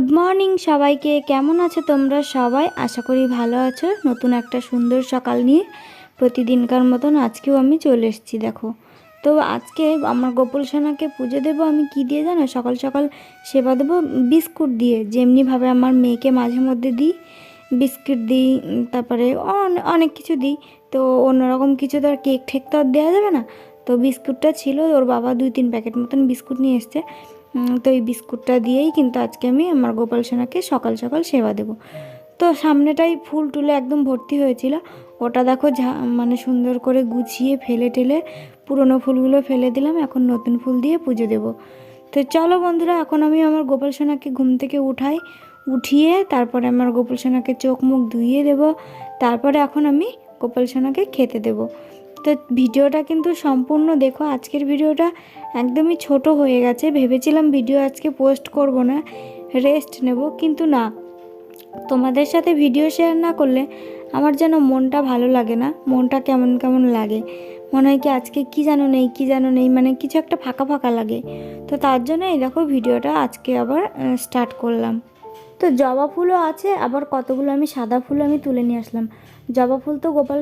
Good morning সবাইকে। কেমন আছো তোমরা সবাই? আশা করি ভালো আছো। নতুন একটা সুন্দর সকাল নিয়ে প্রতিদিনকার মতন আজকেও আমি চলে এসেছি, দেখো। তো আজকে আমার গোপাল সোনাকে পুজো দেবো আমি কি দিয়ে জানো? সকাল সকাল সেবা দেবো বিস্কুট দিয়ে। যেমনিভাবে আমার মেয়েকে মাঝে মধ্যে দিই, বিস্কিট দিই তারপরে অনেক কিছু দিই। তো অন্যরকম কিছু তো আর কেক ঠেক তো আর দেওয়া যাবে না। তো বিস্কুটটা ছিল, ওর বাবা দুই তিন প্যাকেট মতন বিস্কুট নিয়ে এসছে। তো এই বিস্কুটটা দিয়েই কিন্তু আজকে আমি আমার গোপাল সোনাকে সকাল সকাল সেবা দেবো। তো সামনেটাই ফুল টুলে একদম ভর্তি হয়েছিল। ওটা দেখো মানে সুন্দর করে গুছিয়ে ফেলে টেলে পুরনো ফুলগুলো ফেলে দিলাম, এখন নতুন ফুল দিয়ে পুজো দেবো। তো চলো বন্ধুরা, এখন আমি আমার গোপাল সোনাকে ঘুম থেকে উঠাই, উঠিয়ে তারপরে আমার গোপাল সোনাকে চোখ মুখ ধুইয়ে দেবো, তারপরে এখন আমি গোপাল সোনাকে খেতে দেবো। তো ভিডিওটা কিন্তু সম্পূর্ণ দেখো। আজকের ভিডিওটা একদমই ছোট হয়ে গেছে। ভেবেছিলাম ভিডিও আজকে পোস্ট করব না, রেস্ট নেব, কিন্তু না। তোমাদের সাথে ভিডিও শেয়ার না করলে আমার যেন মনটা ভালো লাগে না, মনটা কেমন কেমন লাগে। মনে হয় কি আজকে কি যেন নেই, কি যেন নেই মানে কিছু একটা ফাঁকা ফাঁকা লাগে। তো তার জন্য এই দেখো ভিডিওটা আজকে আবার স্টার্ট করলাম। তো জবা ফুলও আছে, আবার কতগুলো আমি সাদা ফুল আমি তুলে নিয়ে আসলাম। জবা ফুল তো গোপাল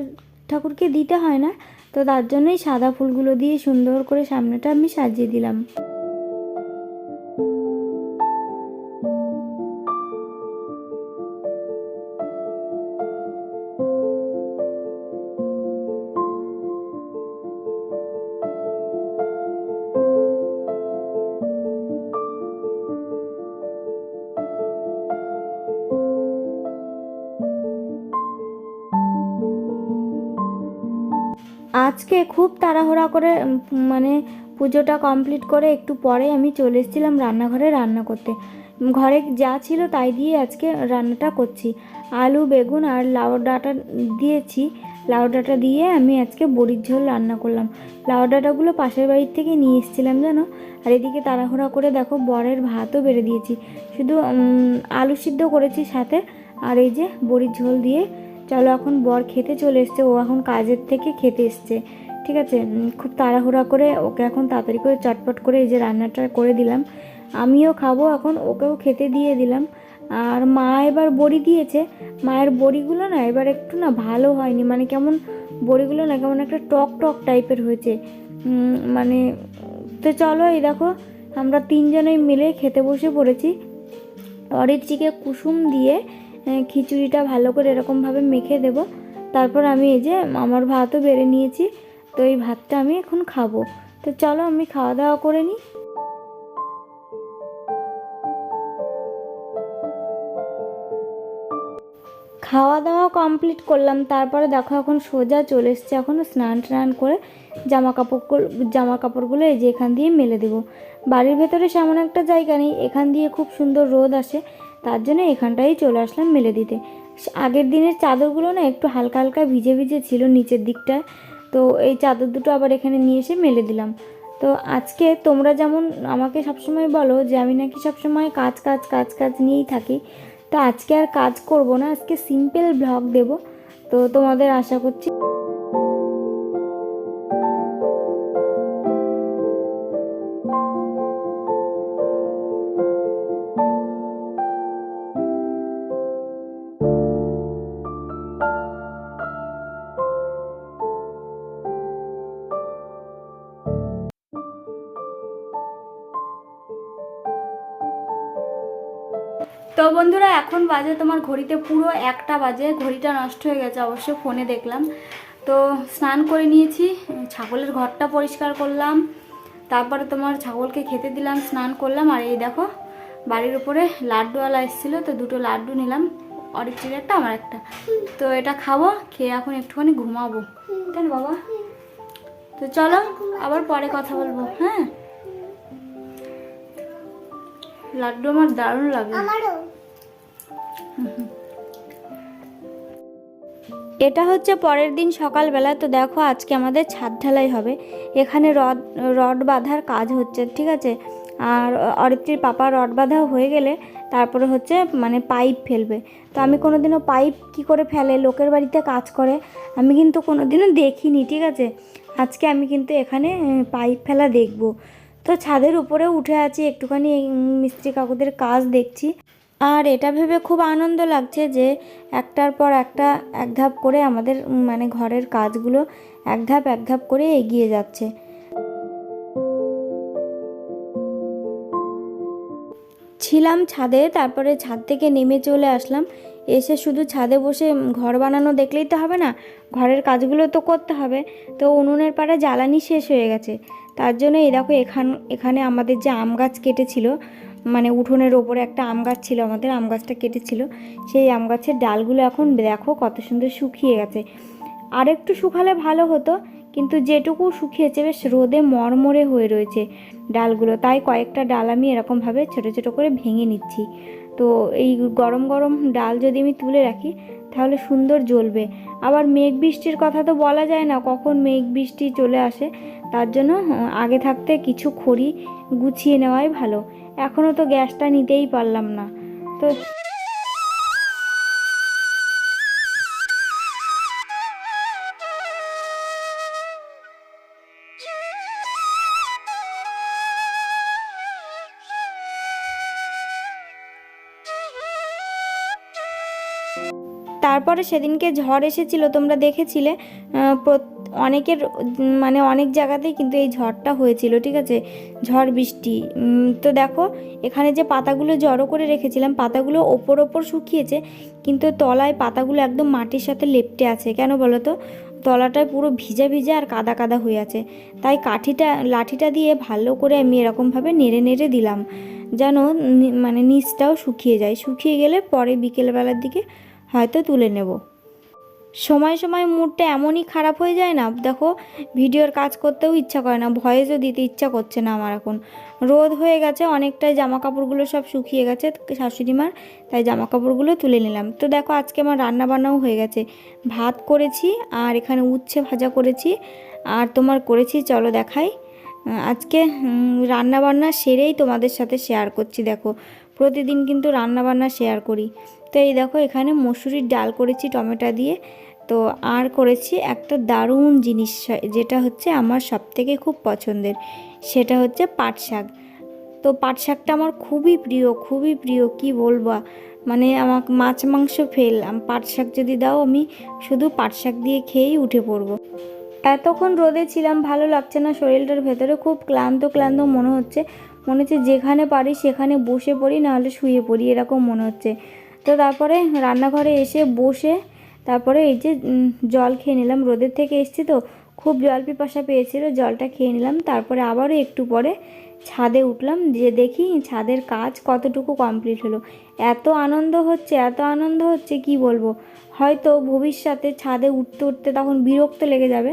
ঠাকুরকে দিতে হয় না, তো তার জন্যই সাদা ফুলগুলো দিয়ে সুন্দর করে সামনেটা আমি সাজিয়ে দিলাম। আজকে খুব তাড়াহুড়া করে মানে পুজোটা কমপ্লিট করে একটু পরে আমি চলে এসেছিলাম রান্নাঘরে রান্না করতে। ঘরে যা ছিল তাই দিয়ে আজকে রান্নাটা করছি। আলু, বেগুন আর লাউ ডাঁটা দিয়েছি। লাউ ডাঁটা দিয়ে আমি আজকে বড়ির ঝোল রান্না করলাম। লাউ ডাঁটাগুলো পাশের বাড়ির থেকে নিয়ে এসেছিলাম জানো? আর এদিকে তাড়াহুড়া করে দেখো বরের ভাতও বেড়ে দিয়েছি। শুধু আলু সিদ্ধ করেছি সাথে। আর এই যে বড়ির ঝোল দিয়ে চলো এখন বর খেতে চলে এসছে, ও এখন কাজের থেকে খেতে এসছে, ঠিক আছে? খুব তাড়াহুড়া করে ওকে এখন তাড়াতাড়ি করে চটপট করে এই যে রান্নাটা করে দিলাম। আমিও খাব এখন, ওকেও খেতে দিয়ে দিলাম। আর মা এবার বড়ি দিয়েছে, মায়ের বড়িগুলো না এবার একটু না ভালো হয়নি মানে কেমন বড়িগুলো না কেমন একটা টক টক টাইপের হয়েছে। মানে তো চলো এই দেখো, আমরা তিনজনেই মিলে খেতে বসে পড়েছি। অরিচিকে কুসুম দিয়ে খিচুড়িটা ভালো করে এরকমভাবে মেখে দেব। তারপর আমি এই যে আমার ভাতও বেড়ে নিয়েছি, তো এই ভাতটা আমি এখন খাব। তো চলো আমি খাওয়া দাওয়া করে নিই। খাওয়া দাওয়া কমপ্লিট করলাম, তারপরে দেখো এখন সোজা চলে এসছে এখন স্নান টান করে জামা কাপড় জামা কাপড়গুলো এই যে এখান দিয়ে মেলে দেবো। বাড়ির ভেতরে সেমন একটা জায়গা নেই, এখান দিয়ে খুব সুন্দর রোদ আসে। তার জন্য এখানটাই চলে আসলাম মেলে দিতে। আগের দিনের চাদরগুলো না একটু হালকা হালকা ভিজে ভিজে ছিল নিচের দিকটা। তো এই চাদর দুটো আবার এখানে নিয়ে এসে মেলে দিলাম। তো আজকে তোমরা যেমন আমাকে সবসময় বলো যে আমি নাকি সবসময় কাজ কাজ কাজ কাজ নিয়েই থাকি। তো আজকে আর কাজ করব না, আজকে সিম্পল ব্লগ দেব। তো তোমাদের আশা করছি তো বন্ধুরা, এখন বাজে তোমার ঘড়িতে পুরো একটা বাজে। ঘড়িটা নষ্ট হয়ে গেছে, অবশ্য ফোনে দেখলাম। তো স্নান করে নিয়েছি, ছাগলের ঘরটা পরিষ্কার করলাম। তারপরে তোমার ছাগলকে খেতে দিলাম, স্নান করলাম। আর এই দেখো, বাড়ির উপরে লাড্ডুওয়ালা এসেছিল, তো দুটো লাড্ডু নিলাম। অরিজির একটা আমার একটা। তো এটা খাব, খেয়ে এখন একটুখানি ঘুমাবো। তাই না বাবা? তো চলো, আবার পরে কথা বলব হ্যাঁ? লাড্ডু আমার দারুণ লাগে। এটা হচ্ছে পরের দিন সকালবেলা। তো দেখো আজকে আমাদের ছাদ ঢালাই হবে। এখানে রড রড বাঁধার কাজ হচ্ছে, ঠিক আছে? আর অরিত্রীর পাপা রড বাঁধা হয়ে গেলে তারপরে হচ্ছে মানে পাইপ ফেলবে। তো আমি কোনোদিনও পাইপ কি করে ফেলে? লোকের বাড়িতে কাজ করে। আমি কিন্তু কোনোদিনও দেখিনি, ঠিক আছে? আজকে আমি কিন্তু এখানে পাইপ ফেলা দেখব। তো ছাদের উপরে উঠে আছি, একটুখানি মিস্ত্রি কাকুদের কাজ দেখছি। আর এটা ভেবে খুব আনন্দ লাগছে যে একটার পর একটা এক ধাপ করে আমাদের মানে ঘরের কাজগুলো এক ধাপ এক ধাপ করে এগিয়ে যাচ্ছে। ছিলাম ছাদে, তারপরে ছাদ থেকে নেমে চলে আসলাম। এসে শুধু ছাদে বসে ঘর বানানো দেখলেই তো হবে না, ঘরের কাজগুলো তো করতে হবে। তো উনুনের পাড়ে জ্বালানি শেষ হয়ে গেছে। তার জন্য এই দেখো এখান, এখানে আমাদের যে আম গাছ কেটেছিল মানে উঠোনের ওপরে একটা আম গাছ ছিল আমাদের, আম গাছটা কেটেছিল। সেই আম গাছের ডালগুলো এখন দেখো কত সুন্দর শুকিয়ে গেছে। আর একটু শুকালে ভালো হতো, কিন্তু যেটুকু শুকিয়েছে বেশ রোদে মরমরে হয়ে রয়েছে ডালগুলো। তাই কয়েকটা ডাল আমি এরকমভাবে ছোটো ছোটো করে ভেঙে নিচ্ছি। তো এই গরম গরম ডাল যদি আমি তুলে রাখি তাহলে সুন্দর জ্বলবে। আবার মেঘ বৃষ্টির কথা তো বলা যায় না, কখন মেঘ বৃষ্টি চলে আসে, তার জন্য আগে থাকতে কিছু খড়ি গুছিয়ে নেওয়াই ভালো। এখনও তো গ্যাসটা নিতেই পারলাম না। তো তারপরে সেদিনকে ঝড় এসেছিল, তোমরা দেখেছিলে? অনেকের মানে অনেক জায়গাতেই কিন্তু এই ঝড়টা হয়েছিল, ঠিক আছে? ঝড়, বৃষ্টি। তো দেখো, এখানে যে পাতাগুলো জড়ো করে রেখেছিলাম, পাতাগুলো ওপর ওপর শুকিয়েছে, কিন্তু তলায় পাতাগুলো একদম মাটির সাথে লেপটে আছে। কেন বলো তো? তলাটায় পুরো ভিজা ভিজা আর কাদা কাদা হয়ে আছে। তাই কাঠিটা, লাঠিটা দিয়ে ভালো করে আমি এরকমভাবে নেড়ে নেড়ে দিলাম। যেন মানে নিচটাও শুকিয়ে যায়। শুকিয়ে গেলে পরে বিকেলবেলার দিকে হয়তো তুলে নেব। সময় সময় মুডটা এমনই খারাপ হয়ে যায় না, দেখো, ভিডিওর কাজ করতেও ইচ্ছা করে না, ভয়েসও দিতে ইচ্ছা করছে না আমার এখন। রোদ হয়ে গেছে, অনেকটাই জামা কাপড়গুলো সব শুকিয়ে গেছে শাশুড়ি মার, তাই জামা কাপড়গুলো তুলে নিলাম। তো দেখো, আজকে আমার রান্না বান্নাও হয়ে গেছে। ভাত করেছি, আর এখানে উচ্ছে ভাজা করেছি, আর তোমার করেছি, চলো দেখাই। আজকে রান্না বান্না সেরেই তোমাদের সাথে শেয়ার করছি, দেখো। প্রতিদিন কিন্তু রান্না বান্না শেয়ার করি। তো এই দেখো, এখানে মসুরির ডাল করেছি টমেটো দিয়ে। তো আর করেছি একটা দারুণ জিনিস, যেটা হচ্ছে আমার সবথেকে খুব পছন্দের। সেটা হচ্ছে পাট শাক। তো পাট শাকটা আমার খুবই প্রিয় খুবই প্রিয়, কি বলব? মানে আমার মাছ মাংস ফেল পাট শাক যদি দাও, আমি শুধু পাট শাক দিয়ে খেয়েই উঠে পড়ব। এতক্ষণ রোদে ছিলাম, ভালো লাগছে না শরীরটার ভেতরে, খুব ক্লান্ত ক্লান্ত মনে হচ্ছে। মনে হচ্ছে যেখানে পারি সেখানে বসে পড়ি, নাহলে শুয়ে পড়ি, এরকম মনে হচ্ছে। তো তারপরে রান্নাঘরে এসে বসে তারপরে এই যে জল খেয়ে নিলাম। রোদের থেকে এসেছি তো, খুব জল পিপাসা পেয়েছিল, জলটা খেয়ে নিলাম। তারপরে আবারও একটু পরে ছাদে উঠলাম যে দেখি ছাদের কাজ কতটুকু কমপ্লিট হলো। এত আনন্দ হচ্ছে, এত আনন্দ হচ্ছে, কি বলব? হয়তো ভবিষ্যতে ছাদে উঠতে উঠতে তখন বিরক্ত লেগে যাবে,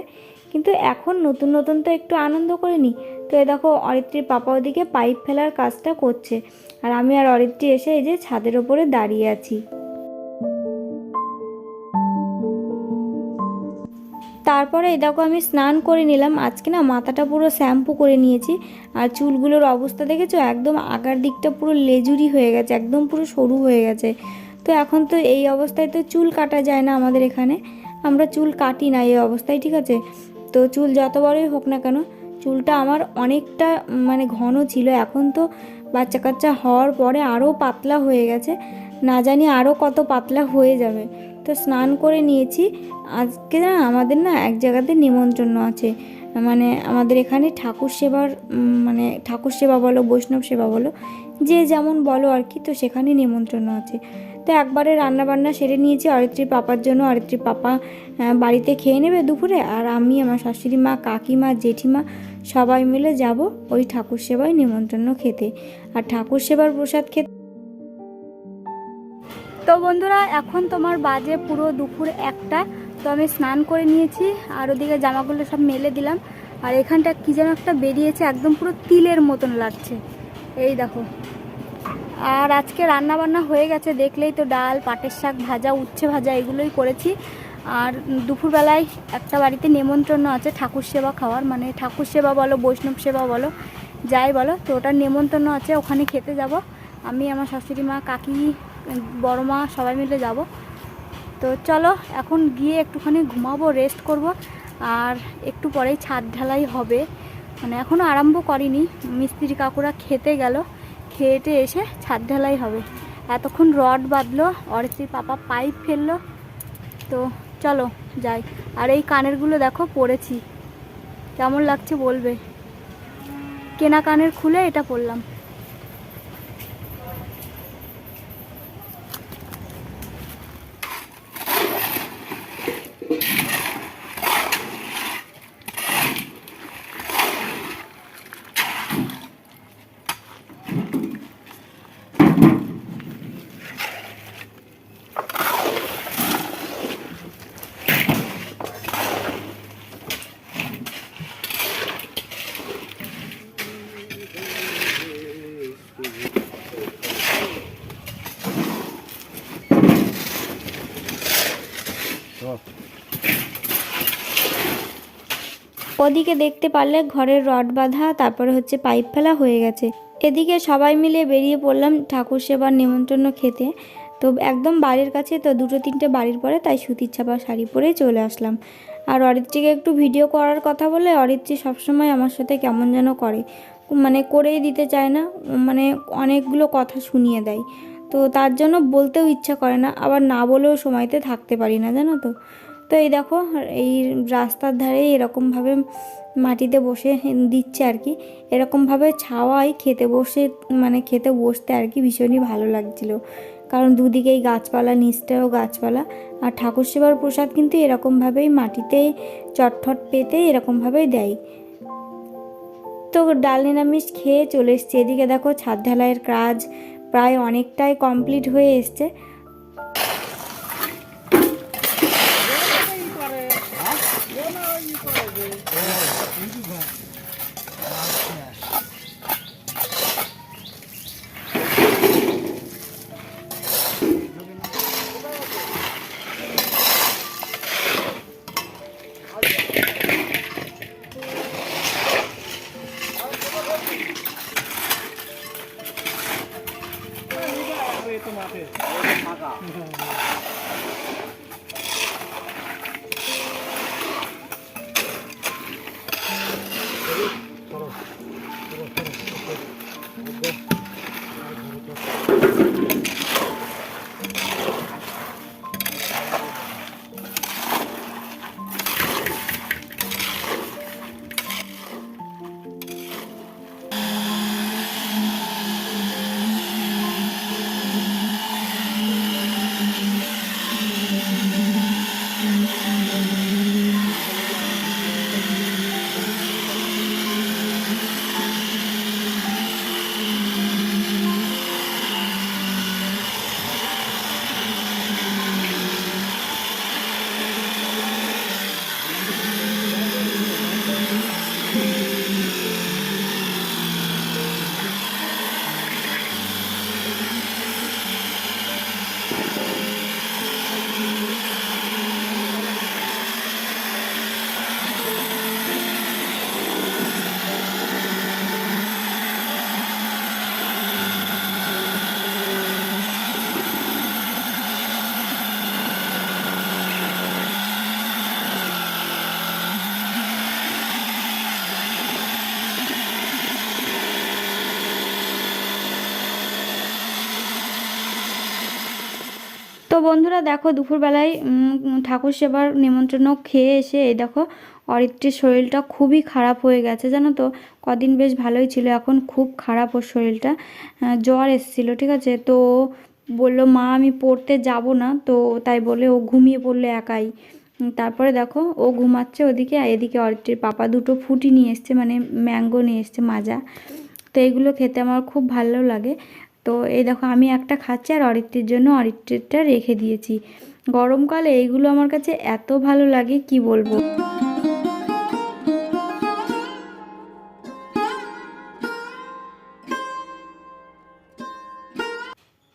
কিন্তু এখন নতুন নতুন তো একটু আনন্দ করে নিই। তো এ দেখো অরিত্রীর পাপা ওদিকে পাইপ ফেলার কাজটা করছে। আর আমি আর অরিত্রী এসে এই যে ছাদের ওপরে দাঁড়িয়ে আছি। তারপরে দেখো আমি স্নান করে নিলাম। আজকে না মাথাটা পুরো শ্যাম্পু করে নিয়েছি। আর চুলগুলোর অবস্থা দেখেছ? একদম আগার দিকটা পুরো লেজুরি হয়ে গেছে, একদম পুরো সরু হয়ে গেছে। তো এখন তো এই অবস্থায় তো চুল কাটা যায় না আমাদের এখানে। আমরা চুল কাটি না এই অবস্থায়, ঠিক আছে? তো চুল যত বড়ই হোক না কেন চুলটা আমার অনেকটা মানে ঘন ছিল। এখন তো বাচ্চা কাচ্চা হওয়ার পরে আরও পাতলা হয়ে গেছে। না জানি আরও কত পাতলা হয়ে যাবে। তো স্নান করে নিয়েছি। আজকে না, আমাদের না এক জায়গাতে নিমন্ত্রণ আছে। মানে আমাদের এখানে ঠাকুর সেবার মানে ঠাকুর সেবা বলো, বৈষ্ণব সেবা বলো, যে যেমন বলো আর কি, তো সেখানে নিমন্ত্রণ আছে। তো একবারে রান্না বান্না সেরে নিয়েছি। অরিত্রীর পাপার জন্য অরিত্রীর পাপা বাড়িতে খেয়ে নেবে দুপুরে। আর আমি, আমার শাশুড়ি মা, কাকিমা, জেঠিমা সবাই মিলে যাব ওই ঠাকুর সেবায় নিমন্ত্রণ খেতে। আর ঠাকুর সেবার প্রসাদ খেতে তো বন্ধুরা, এখন তোমার বাজে পুরো দুপুর একটা। তো আমি স্নান করে নিয়েছি, আর ওদিকে জামাগুলো সব মেলে দিলাম। আর এখানটা কী যেন একটা বেরিয়েছে, একদম পুরো তিলের মতন লাগছে। এই দেখো। আর আজকে রান্না বান্না হয়ে গেছে, দেখলেই তো ডাল, পাটের শাক ভাজা, উচ্ছে ভাজা, এগুলোই করেছি। আর দুপুরবেলায় একটা বাড়িতে নেমন্ত্রণ আছে, ঠাকুর সেবা খাওয়ার। মানে ঠাকুর সেবা বলো, বৈষ্ণব সেবা বলো, যাই বলো, তো ওটার নেমন্ত্রণ আছে, ওখানে খেতে যাব। আমি, আমার শাশুড়ি মা, কাকি, বড় মা, সবাই মিলে যাব। তো চলো, এখন গিয়ে একটুখানি ঘুমাবো রেস্ট করব। আর একটু পরেই ছাদ ঢালাই হবে। মানে এখনও আরম্ভ করিনি। মিস্ত্রি কাকুরা খেতে গেল। খেয়েটে এসে ছাদ ঢালাই হবে। এতক্ষণ রড বাঁধলো, অরিত্রীর পাপা পাইপ ফেলল। তো চলো, যাই। আর এই কানেরগুলো দেখো পরেছি কেমন লাগছে বলবে? কেনা কানের খুলে এটা পরলাম ওদিকে দেখতে পারলে ঘরের রড বাঁধা, তারপরে হচ্ছে পাইপ ফেলা হয়ে গেছে। এদিকে সবাই মিলে বেরিয়ে পড়লাম ঠাকুর সেবার নিমন্ত্রণ খেতে। তো একদম বাড়ির কাছে, তো দুটো তিনটে বাড়ির পরে, তাই সুতির ছাপা শাড়ি পরেই চলে আসলাম। আর অরিত্রীকে একটু ভিডিও করার কথা বলে, অরিত্রী সবসময় আমার সাথে কেমন যেন করে। মানে করেই দিতে চায় না মানে অনেকগুলো কথা শুনিয়ে দেয়। তো তার জন্য বলতেও ইচ্ছা করে না, আবার না বলেও সময়তে থাকতে পারি না, জানো তো? তো এই দেখো, এই রাস্তার ধারে এরকমভাবে মাটিতে বসে দিচ্ছে আর কি। এরকমভাবে ছাওয়ায় খেতে বসে মানে খেতে বসতে আর কি ভীষণই ভালো লাগছিল। কারণ দুদিকেই গাছপালা, নিচটাও গাছপালা। আর ঠাকুর সেবার প্রসাদ কিন্তু এরকমভাবেই মাটিতে চটঠট পেতে এরকমভাবেই দেয়। তো ডাল নিরামিষ খেয়ে চলে এসছে। এদিকে দেখো ছাদ ঢালাইয়ের কাজ প্রায় অনেকটাই কমপ্লিট হয়ে এসছে। তো বন্ধুরা দেখো দুপুরবেলায় ঠাকুর সেবার নিমন্ত্রণ খেয়ে এসে, এই দেখো অরিত্রের শরীরটা খুবই খারাপ হয়ে গেছে, জানো তো? কদিন বেশ ভালোই ছিল, এখন খুব খারাপ ওর শরীরটা। জ্বর এসেছিল, ঠিক আছে? তো বলল, মা, আমি পড়তে যাব না। তো তাই বলে ও ঘুমিয়ে পড়ল একাই। তারপরে দেখো ও ঘুমাচ্ছে ওদিকে এদিকে অরিত্রের পাপা দুটো ফুটি নিয়ে এসছে মানে ম্যাঙ্গো নিয়ে এসছে মাজা। তো এইগুলো খেতে আমার খুব ভালো লাগে। তো এই দেখো, আমি একটা খাচ্ছি আর অরিত্রের জন্য অরিত্রেরটা রেখে দিয়েছি। গরমকালে এইগুলো আমার কাছে এত ভালো লাগে, কি বলব?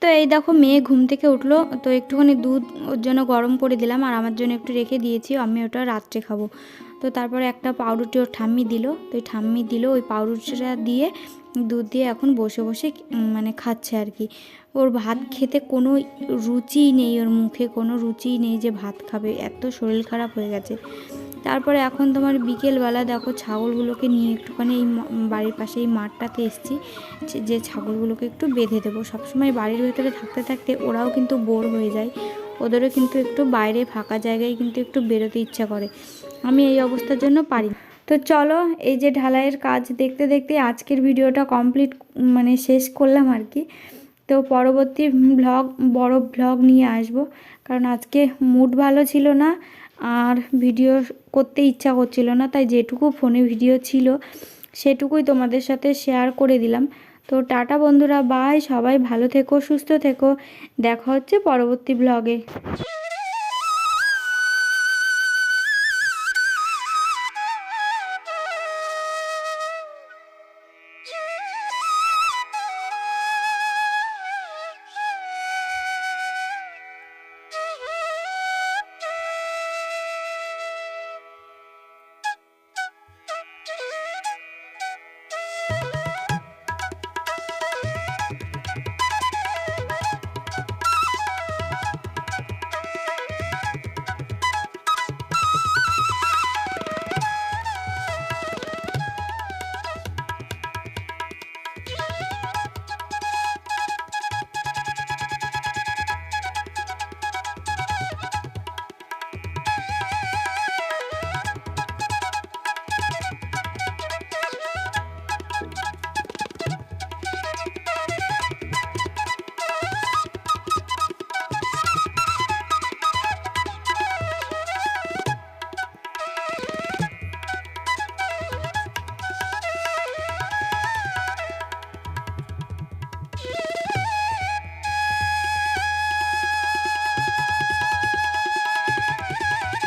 তো এই দেখো, মেয়ে ঘুম থেকে উঠল, তো একটুখানি দুধ ওর জন্য গরম করে দিলাম আর আমার জন্য একটু রেখে দিয়েছি, আমি ওটা রাত্রে খাব। তো তারপরে একটা পাউরুটি ওর ঠাম্মি দিল। তো ওই ঠাম্মি দিল ওই পাউরুটিটা দিয়ে দুধ দিয়ে এখন বসে বসে মানে খাচ্ছে আর কি। ওর ভাত খেতে কোনো রুচিই নেই ওর মুখে, কোনো রুচিই নেই যে ভাত খাবে। এত শরীর খারাপ হয়ে গেছে। তারপরে এখন তোমার বিকেলবেলা দেখো ছাগলগুলোকে নিয়ে একটুখানি এই বাড়ির পাশে এই মাঠটাতে এসেছি। যে- যে ছাগলগুলোকে একটু বেঁধে দেবো। সবসময় বাড়ির ভেতরে থাকতে থাকতে ওরাও কিন্তু বোর হয়ে যায়। ওদেরও কিন্তু একটু বাইরে ফাঁকা জায়গায় কিন্তু একটু বেরোতে ইচ্ছা করে। আমি এই অবস্থার জন্য পারি তো চলো, এই যে ঢালাইয়ের কাজ দেখতে দেখতে আজকের ভিডিওটা কমপ্লিট মানে শেষ করলাম আর কি। তো পরবর্তী ব্লগ বড় ব্লগ নিয়ে আসব। কারণ আজকে মুড ভালো ছিল না, আর ভিডিও করতে ইচ্ছা করছিল না, তাই যেটুকু ফোনে ভিডিও ছিল, সেটুকুই তোমাদের সাথে শেয়ার করে দিলাম। তো টাটা বন্ধুরা বাই সবাই ভালো থেকো, সুস্থ থেকো। দেখা হচ্ছে পরবর্তী ব্লগে